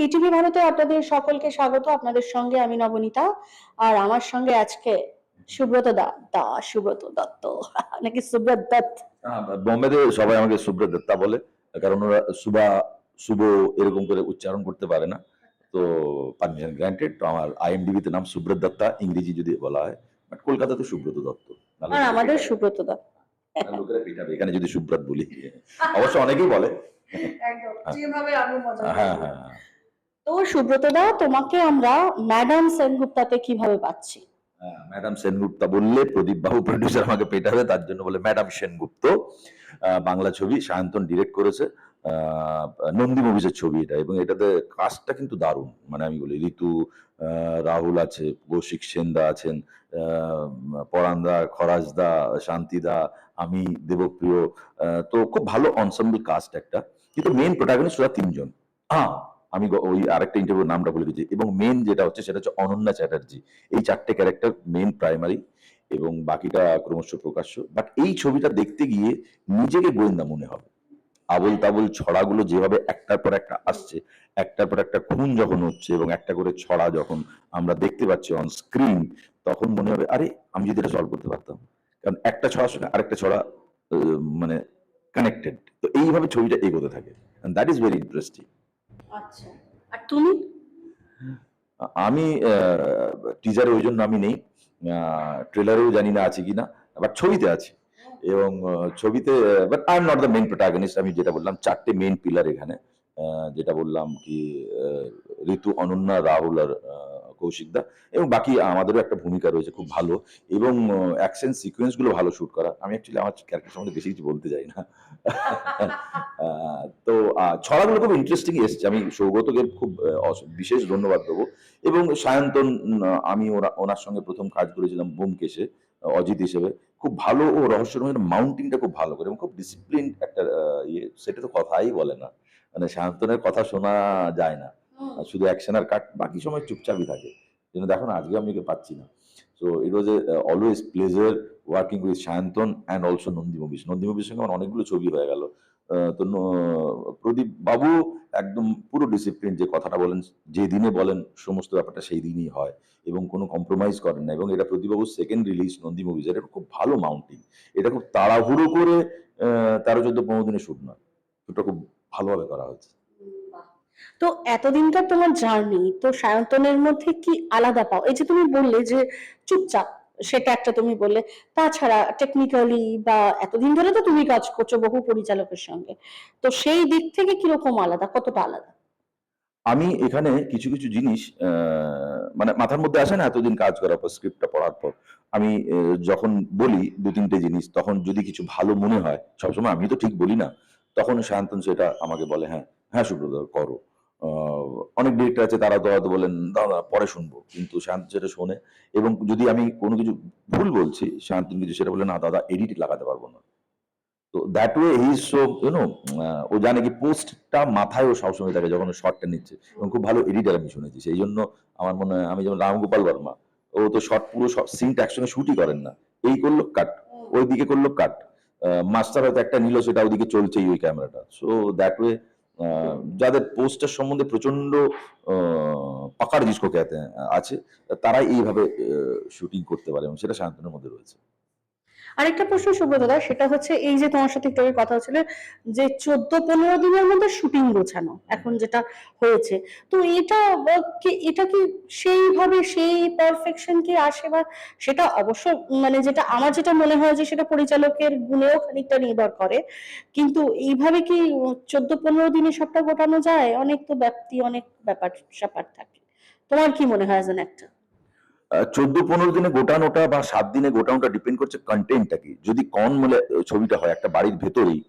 ETV ভারতে আপনাদের সকলকে স্বাগত। আপনাদের সঙ্গে আমি নবনীতা। আর আমার সঙ্গে আজকে সুব্রত দা। দা সুব্রত দত্ত। নাকি সুব্রত দত্ত? হ্যাঁ, বোম্বেতে সবাই আমাকে সুব্রত দত্তা বলে। কারণ ওরা সুবা শুভ এরকম করে উচ্চারণ করতে পারে না। তো পারমিশন গ্রান্টেড তো আমার আইএমডিবি তে নাম সুব্রত দত্তা। ইংরেজি যদি বলা হয়। বাট কলকাতাতে সুব্রত দত্ত। আর আমাদের সুব্রত দা। লোকেরা পিটাবে। এখানে যদি সুব্রত বলি। অবশ্য অনেকেই বলে। একদম। যেভাবে আমি মজা হ্যাঁ হ্যাঁ হ্যাঁ। তো সুব্রত দা তোমাকে আমরা ম্যাডাম সেনগুপ্তাতে কীভাবে পাচ্ছি? ম্যাডাম সেনগুপ্তা বললে প্রদীপ বাবু প্রডিউসার আমাকে পেটাবে, তার জন্য বলে ম্যাডাম সেনগুপ্ত বাংলা ছবি সায়ন্তন ডিরেক্ট করেছে। নন্দী মুভিজের ছবি এটা, এবং এটাতে কাজটা কিন্তু দারুণ। মানে আমি বলি, ঋতু রাহুল আছে, কৌশিক সেনদা আছেন পরানদা খরাজদা, শান্তিদা, আমি, দেবপ্রিয়। তো খুব ভালো অনসাম্বল কাস্ট একটা। কিন্তু মেন প্রোটাগনিস্ট ওরা তিনজন। হ্যাঁ আমি ওই আরেকটা ইন্টারভিউ নামটা বলে দিচ্ছি এবং মেন যেটা হচ্ছে সেটা হচ্ছে অনন্যা চ্যাটার্জি। এই চারটে ক্যারেক্টার মেন প্রাইমারি এবং বাকিটা ক্রমশ প্রকাশ্য। বাট এই ছবিটা দেখতে গিয়ে নিজেকে গোয়েন্দা মনে হবে। আবল তাবল ছড়াগুলো যেভাবে একটার পর একটা আসছে, একটার পর একটা খুন যখন হচ্ছে এবং একটা করে ছড়া যখন আমরা দেখতে পাচ্ছি অন স্ক্রিন তখন মনে হবে, আরে, আমি যদি এটা সলভ করতে পারতাম। কারণ একটা ছড়ার সঙ্গে আরেকটা ছড়া মানে কানেক্টেড তো এইভাবে ছবিটা এগোতে থাকে। দ্যাট ইজ ভেরি ইন্টারেস্টিং আচ্ছা। আর তুমি? আমি টিজারে ওই জন্য আমি নেই। ট্রেলারেও জানি না আছে কিনা বাট ছবিতে আছি। এবং ছবিতে but I am not the main protagonist আমি যেটা বললাম, চারটে মেন পিলার এখানে। যেটা বললাম কি ঋতু, অনন্যা, রাহুল আর কৌশিক দা এবং বাকি আমাদেরও একটা ভূমিকা রয়েছে খুব ভালো এবং অ্যাকশন সিকোয়েন্সগুলো ভালো শুট করা আমি অ্যাকচুয়ালি আমার ক্যারেক্টার সম্বন্ধে বেশি কিছু বলতে চাই না। তো ছড়াগুলো খুব ইন্টারেস্টিং এসছে। আমি সৌগতকে খুব বিশেষ ধন্যবাদ দেবো। এবং সায়ন্তন আমি ওরা ওনার সঙ্গে প্রথম কাজ করেছিলাম বোমকেশে অজিত হিসেবে। খুব ভালো ও রহস্যময় মাউন্টিংটা খুব ভালো করে এবং খুব ডিসিপ্লিন একটা ইয়ে। সেটা তো কথাই বলে না। মানে সায়ন্তনের কথা শোনা যায় না। শুধু অ্যাকশন আর কাট বাকি সময় চুপচাপই থাকে। কিন্তু দেখো না, আজকে আমি পাচ্ছি না। So it was a always pleasure working with Sayantan and also Nandy movies Nandy মুভির সঙ্গে আমার অনেকগুলো ছবি হয়ে গেল। তো প্রদীপ বাবু একদম পুরো ডিসিপ্লিন যে কথাটা বলেন, যে দিনে বলেন, সমস্ত ব্যাপারটা সেই দিনই হয়। এবং কোনো কম্প্রোমাইজ করেন না। এবং এটা প্রদীপবাবুর সেকেন্ড রিলিজ নন্দী মুভিজ এটা খুব ভালো মাউন্টিং এটা খুব তাড়াহুড়ো করে তেরো, চোদ্দ, পনেরো দিনে শুট নয়। শুটটা খুব ভালোভাবে করা হয়েছে। তো এতদিনকার তোমার জার্নি তো সায়ন্তনের মধ্যে কি আলাদা পাও? এই যে তুমি বললে যে চুপচাপ, সেটা একটা তুমি বললে, তাছাড়া টেকনিক্যালি বা এতদিন ধরে তো তুমি কাজ করছ বহু পরিচালকের সঙ্গে, তো সেই দিক থেকে কীরকম আলাদা, কতটা আলাদা? আমি এখানে কিছু কিছু জিনিস মানে মাথার মধ্যে আসে না এতদিন কাজ করার পর স্ক্রিপ্টটা পড়ার পর? আমি যখন বলি দু তিনটে জিনিস, তখন যদি কিছু ভালো মনে হয়, সবসময় আমি তো ঠিক বলি না, তখন সায়ন্তন সেটা আমাকে বলে হ্যাঁ হ্যাঁ সুব্রত, করো। অনেক ডিরেক্টর আছে তারা হয়তো বলেন দাদা পরে শুনব। কিন্তু শান্ত সেটা শোনে এবং যদি আমি কোনো কিছু ভুল বলছি শান্তন কিছু সেটা বলে না দাদা এডিট লাগাতে পারব না। তো that way he so you know ও জানে কি পোস্টটা মাথায় ও সবসময় থাকে যখন শর্টটা নিচ্ছে। এবং খুব ভালো এডিটার আমি শুনেছি। সেই জন্য আমার মনে হয় আমি যেমন রামগোপাল বর্মা ও তো শর্ট পুরো সিনটা একসঙ্গে শুটই করেন না। এই করল কাট ওই দিকে করল কাট মাস্টার হয়তো একটা নিল সেটা ওদিকে চলছেই ওই ক্যামেরাটা সো দ্যাট ওয়ে যাদের পোস্টার সম্বন্ধে প্রচণ্ড পাকার জিনিস আছে, তারাই এইভাবে শুটিং করতে পারে এবং সেটা শান্তনুর মধ্যে রয়েছে। আরেকটা প্রশ্ন সুব্রত দা সেটা হচ্ছে এই যে তোমার সাথে একটু কথা হচ্ছিল যে চোদ্দ পনেরো দিনের মধ্যে শুটিং গোছানো, এখন যেটা হয়েছে। তো এটা এটা কি সেইভাবে সেই পারফেকশন কি আসে বা সেটা অবশ্য মানে যেটা আমার যেটা মনে হয় যে সেটা পরিচালকের গুণেও খানিকটা নির্ভর করে। কিন্তু এইভাবে কি চোদ্দ পনেরো দিনে সবটা গোটানো যায়? অনেক তো ব্যাপ্তি, অনেক ব্যাপার স্যাপার থাকে। তোমার কি মনে হয় যেন একটা? চোদ্দ পনেরো দিনে গোটানোটা বা সাত দিনে গোটানোটা ডিপেন্ড করছে কন্টেন্টটা কি? যদি কন মূলে ছবিটা হয় একটা বাড়ির ভেতরেই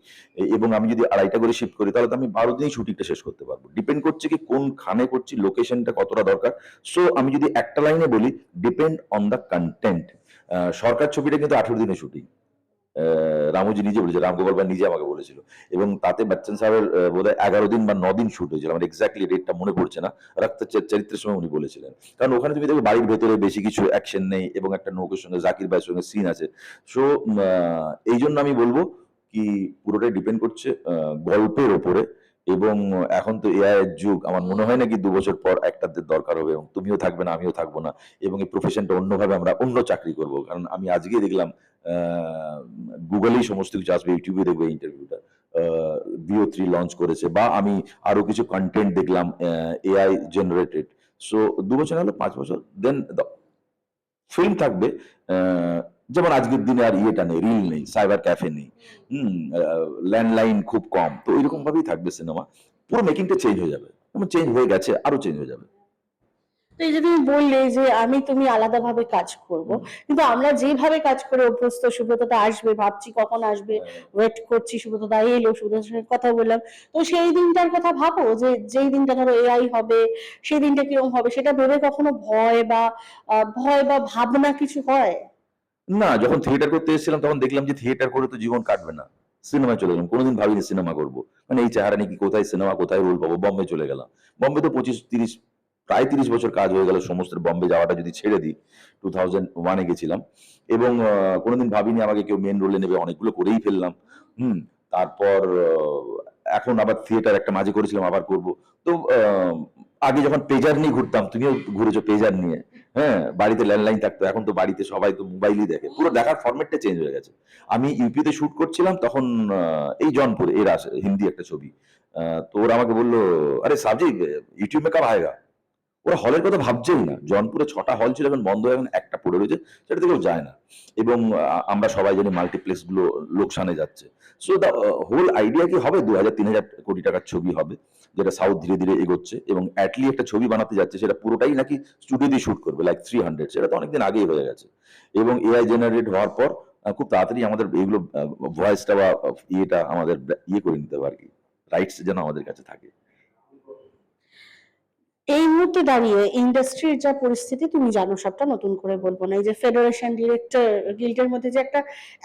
এবং আমি যদি আড়াইটা করে শিফট করি, তাহলে তো আমি বারো দিনেই শুটিংটা শেষ করতে পারব। ডিপেন্ড করছে কি কোন খানে করছি লোকেশনটা কতটা দরকার? সো আমি যদি একটা লাইনে বলি depend on the content Sarkar ছবিটা কিন্তু আঠেরো দিনে শুটিং রামুজি নিজে বলেছে, রামগোপাল ভাই নিজে আমাকে বলেছিল। এবং তাতে বচ্চন সাহেবের বোধ হয় এগারো দিন বা দিন শুট হয়েছিল। আমার এক্স্যাক্টলি ডেটটা মনে পড়ছে না। রক্ত চরিত্রের সময় উনি বলেছিলেন। কারণ ওখানে তুমি দেখো বাড়ির ভেতরে বেশি কিছু অ্যাকশন নেই এবং একটা নৌকের সঙ্গে, জাকির ভাইয়ের সঙ্গে সিন আছে। সো এই জন্য আমি বলব কি পুরোটাই ডিপেন্ড করছে গল্পের ওপরে। এবং এখন তো এআই এর যুগ, আমার মনে হয় নাকি দু বছর পর একটাদের দরকার হবে এবং তুমিও থাকবে না, আমিও থাকব না এবং এই প্রফেশনটা অন্যভাবে আমরা অন্য চাকরি করব। কারণ আমি আজকে দেখলাম গুগলেই সমস্ত কিছু আসবে ইউটিউবে দেখবে ইন্টারভিউটা বিও থ্রি লঞ্চ করেছে বা আমি আরও কিছু কন্টেন্ট দেখলাম এআই জেনারেটেড সো দু বছর হলো পাঁচ বছর দেন ফিল্ম থাকবে যেমন আজকের দিনে আর ইয়েটা নেই রিল নেই সাইবার ক্যাফে নেই হুম। ল্যান্ডলাইন খুব কম। তো এরকম ভাবেই থাকবে সিনেমা পুরো মেকিংটা চেঞ্জ হয়ে যাবে। যেমন চেঞ্জ হয়ে গেছে আরও চেঞ্জ হয়ে যাবে। তো এই যে তুমি বললে যে আমি তুমি আলাদাভাবে কাজ করব। কিন্তু আমরা যেভাবে কাজ করে অভ্যস্ত সুব্রততা আসবে ভাবছি কখন আসবে ওয়েট করছি সুব্রতদা এলো সুব্রতর সঙ্গে কথা বললাম। তো সেই দিনটার কথা ভাবো যে যেই দিনটা ধরো এআই হবে সেই দিনটা কীরকম হবে সেটা ভেবে কখনো ভয় বা ভয় বা ভাবনা কিছু হয়? না, যখন থিয়েটার করতে এসেছিলাম, তখন দেখলাম যে থিয়েটার করে তো জীবন কাটবে না। সিনেমায় চলে গেলাম, কোনোদিন ভাবিনি সিনেমা করব। মানে এই চেহারা নাকি কোথায় সিনেমা কোথায় রোল পাবো? বম্বে চলে গেলাম। বম্বে তো পঁচিশ, তিরিশ, প্রায় তিরিশ বছর কাজ হয়ে গেল সমস্ত বম্বে যাওয়াটা যদি ছেড়ে দিই টু থাউজেন্ড ওয়ানে গেছিলাম। এবং কোনোদিন ভাবিনি আমাকে কেউ মেন রোলে নেবে, অনেকগুলো করেই ফেললাম। হুম, তারপর এখন আবার থিয়েটার একটা মাঝে করেছিলাম, আবার করব। তো আগে যখন পেজার নিয়ে ঘুরতাম, তুমিও ঘুরেছো পেজার নিয়ে। হ্যাঁ বাড়িতে ল্যান্ডলাইন থাকতো। এখন তো বাড়িতে সবাই তো মোবাইলই দেখে। পুরো দেখার ফরম্যাটটা চেঞ্জ হয়ে গেছে। আমি ইউপিতে শুট করছিলাম তখন এই জনপুর এর আসে হিন্দি একটা ছবি। আহ, তো ওরা আমাকে বলল আরে সাবজি ইউটিউব মে কব আয়েগা ওরা হলের কথা ভাবছেই না। জনপুরে ছটা হল ছিল, এখন বন্ধ এখন একটা পড়ে রয়েছে, সেটা থেকেও যায় না। এবং আমরা সবাই জানি মাল্টিপ্লেক্সগুলো লোকসানে যাচ্ছে। সো দ্য হোল আইডিয়া কি হবে? দু হাজার তিন হাজার কোটি টাকার ছবি হবে, যেটা সাউথ ধীরে ধীরে এগোচ্ছে এবং অ্যাটলি একটা ছবি বানাতে যাচ্ছে, সেটা পুরোটাই নাকি স্টুডিও দিয়ে শুট করবে লাইক থ্রি হান্ড্রেড সেটা তো অনেকদিন আগেই হয়ে গেছে। এবং এআই জেনারেট হওয়ার পর খুব তাড়াতাড়ি আমাদের এইগুলো ভয়েসটা বা ইয়েটা আমাদের ইয়ে করে নিতে হবে আর কি রাইটস যেন আমাদের কাছে থাকে। মুহূর্তে দাঁড়িয়ে ইন্ডাস্ট্রির যা পরিস্থিতি, তুমি জানো সবটা, নতুন করে বলব না। এই যে ফেডারেশন ডিরেক্টর গিল্ডের মধ্যে যে একটা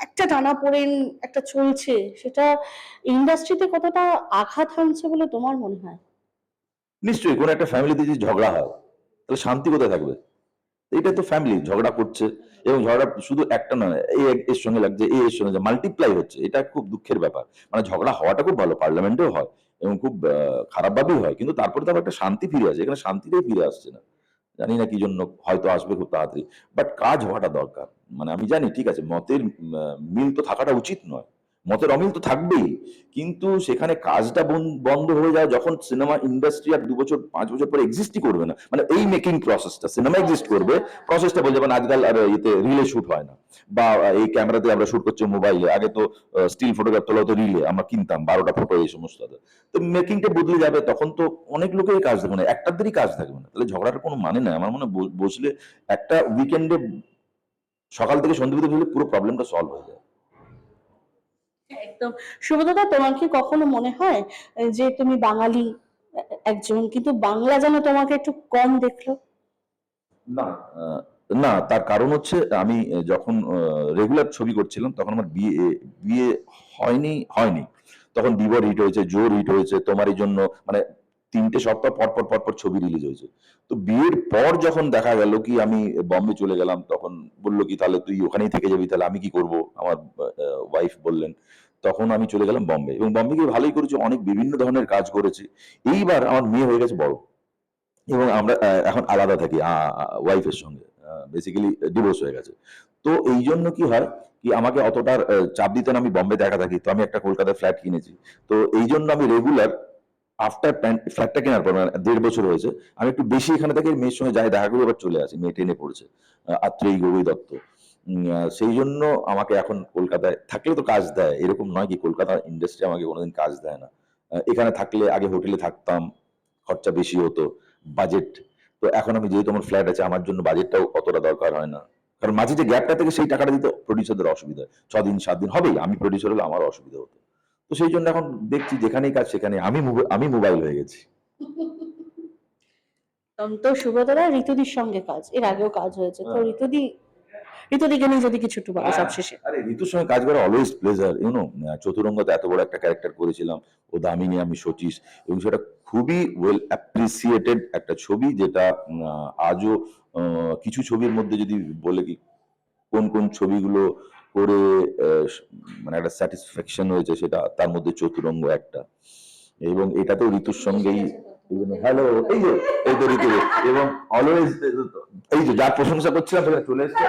একটা টানা পড়েন একটা চলছে, সেটা ইন্ডাস্ট্রিতে কতটা আঘাত হানছে বলে তোমার মনে হয়? নিশ্চয়ই, কোনো একটা ফ্যামিলিতে যদি ঝগড়া হয়, তাহলে শান্তি কোথায় থাকবে? এটা তো ফ্যামিলি ঝগড়া করছে। এবং ঝগড়া শুধু একটা নয় এ এর সঙ্গে লাগছে এ এর সঙ্গে মাল্টিপ্লাই হচ্ছে, এটা খুব দুঃখের ব্যাপার। মানে ঝগড়া হওয়াটা খুব ভালো, পার্লামেন্টেও হয় এবং খুব খারাপভাবেই হয়। কিন্তু তারপরে তো একটা শান্তি ফিরে আসে, এখানে শান্তিতেই ফিরে আসছে না। জানি না কি জন্য, হয়তো আসবে খুব তাড়াতাড়ি। বাট কাজ হওয়াটা দরকার। মানে আমি জানি, ঠিক আছে, মতের মিল তো থাকাটা উচিত নয়। মতের অমিল তো থাকবেই। কিন্তু সেখানে কাজটা বন- বন্ধ হয়ে যায় যখন সিনেমা ইন্ডাস্ট্রি আর দু বছর, পাঁচ বছর পরে এক্সিস্টই করবে না। মানে এই মেকিং প্রসেসটা সিনেমা এক্সিস্ট করবে প্রসেসটা বলছে যেমন আজকাল আর ইয়েতে রিলে শুট হয় না। বা এই ক্যামেরাতে আমরা শুট করছি মোবাইলে আগে তো স্টিল ফটোগ্রাফ তোলা হতো রিলে আমরা কিনতাম বারোটা ফটো এই সমস্ত তো মেকিংটা বদলে যাবে, তখন তো অনেক লোকেরই কাজ থাকবে না, একটাদেরই কাজ থাকবে না। তাহলে ঝগড়াটার কোনো মানে নেই। আমার মনে বসলে একটা উইকেন্ডে সকাল থেকে সন্ধ্যে পর্যন্ত পুরো প্রবলেমটা সলভ হয়ে যায়। একদম। শুভদাদা তোমার কি কখনো মনে হয় যে তুমি বাঙালি একজন, কিন্তু বাংলা যেন তোমাকে একটু কম দেখল? না না, তার কারণ হচ্ছে আমি যখন রেগুলার ছবি করছিলাম, তখন আমার বিয়ে বিয়ে হয়নি হয়নি। তখন বিবর হিট হয়েছে, জোর হিট হয়েছে, তোমারই জন্য মানে তিনটে সপ্তাহ পর পর পর পর ছবি রিলিজ হয়েছে। তো বিয়ের পর যখন দেখা গেল কি আমি বম্বে চলে গেলাম, তখন বলল কি, তাহলে তুই ওখানেই থেকে যাবি, তাহলে আমি কি করব? আমার ওয়াইফ বললেন। তখন আমি চলে গেলাম বম্বে এবং বম্বে গিয়ে ভালোই করেছি, অনেক বিভিন্ন ধরনের কাজ করেছি। এইবার আমার মেয়ে হয়ে গেছে বড় এবং আমরা এখন আলাদা থাকি ওয়াইফের সঙ্গে বেসিক্যালি ডিভোর্স হয়ে গেছে। তো এই জন্য কি হয় কি, আমাকে অতটা চাপ দিতে না, আমি বম্বে দেখা থাকি। তো আমি একটা কলকাতায় ফ্ল্যাট কিনেছি। তো এই জন্য আমি রেগুলার আফটার প্যান্ট ফ্ল্যাটটা কেনার পর মানে দেড় বছর হয়েছে, আমি একটু বেশি এখানে থেকে মেয়ের সঙ্গে যাই, দেখা করি আবার চলে আসি, মেয়ে টেনে পড়ছে আত্রেয়ী গগৈ দত্ত। সেই জন্য আমাকে এখন কলকাতায় থাকলে তো কাজ দেয়, এরকম নয় কি, কলকাতা ইন্ডাস্ট্রি আমাকে কোনোদিন কাজ দেয় না। এখানে থাকলে, আগে হোটেলে থাকতাম, খরচা বেশি হতো বাজেট তো এখন আমি যেহেতু আমার ফ্ল্যাট আছে, আমার জন্য বাজেটটাও অতটা দরকার হয় না। কারণ মাঝে যে গ্যাপটা থেকে, সেই টাকাটা দিতে প্রডিউসারদের অসুবিধা হয়। ছ দিন সাত দিন হবেই, আমি প্রডিউসার হলে আমার অসুবিধা হতো। তো সেই জন্য এখন দেখছি যেখানেই কাজ সেখানে আমি আমি মোবাইল হয়ে গেছি। তো সুব্রতদা ঋতুদির সঙ্গে কাজ এর আগেও কাজ হয়েছে। তো হ্যাঁ। ঋতুদি ঋতুদিকে নিয়ে যদি কিছু একটু বলো সবশেষে। আরে ঋতুর সঙ্গে কাজ করা অলওয়েজ প্লেজার ইউনো চতুরঙ্গতে এত বড় একটা ক্যারেক্টার করেছিলাম ও দামিনী আমি সচিস এবং সেটা খুবই ওয়েল অ্যাপ্রিসিয়েটেড একটা ছবি যেটা আজও কিছু ছবির মধ্যে যদি বলে কি কোন কোন ছবিগুলো করে আহ, মানে একটা স্যাটিসফ্যাকশন হয়েছে সেটা তার মধ্যে চতুরঙ্গ একটা। এবং এটাতেও ঋতুর সঙ্গেই হ্যালো এই যে এই তো ঋতু এবং অলওয়েজ এই যে যার প্রশংসা করছিলাম সেখানে চলে এসছে।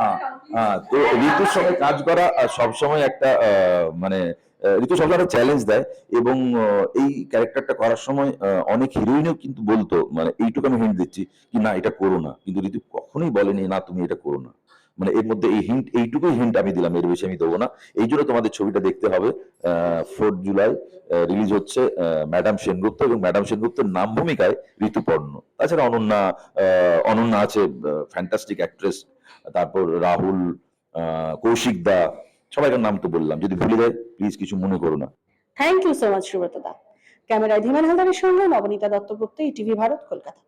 হ্যাঁ, হ্যাঁ তো ঋতুর সঙ্গে কাজ করা সব সময় একটা আহ, মানে ঋতু সবসময় একটা চ্যালেঞ্জ দেয়। এবং এই ক্যারেক্টারটা করার সময় অনেক হিরোইনও কিন্তু বলতো মানে এইটুকু আমি হিন্ট দিচ্ছি কি না এটা করো না। কিন্তু ঋতু কখনোই বলেনি না তুমি এটা করো না। মানে এর মধ্যে এই হিন্ট এইটুকুই হিন্ট আমি দিলাম, এর বেশি আমি দেবো না। এই জন্য তোমাদের ছবিটা দেখতে হবে ফোর্থ জুলাই রিলিজ হচ্ছে ম্যাডাম সেনগুপ্ত এবং ম্যাডাম সেনগুপ্তের নাম ভূমিকায় ঋতুপর্ণ। তাছাড়া অনন্যা অনন্যা আছে ফ্যান্টাস্টিক অ্যাক্ট্রেস তারপর রাহুল কৌশিক দা, সবাইকার নাম তো বললাম, যদি ভুলে যায় প্লিজ কিছু মনে করো না। Thank you so much Subrata দা। ক্যামেরায় ধীমান হালদারের সঙ্গে নবনীতা দত্তগুপ্ত ইটিভি ভারত, কলকাতা।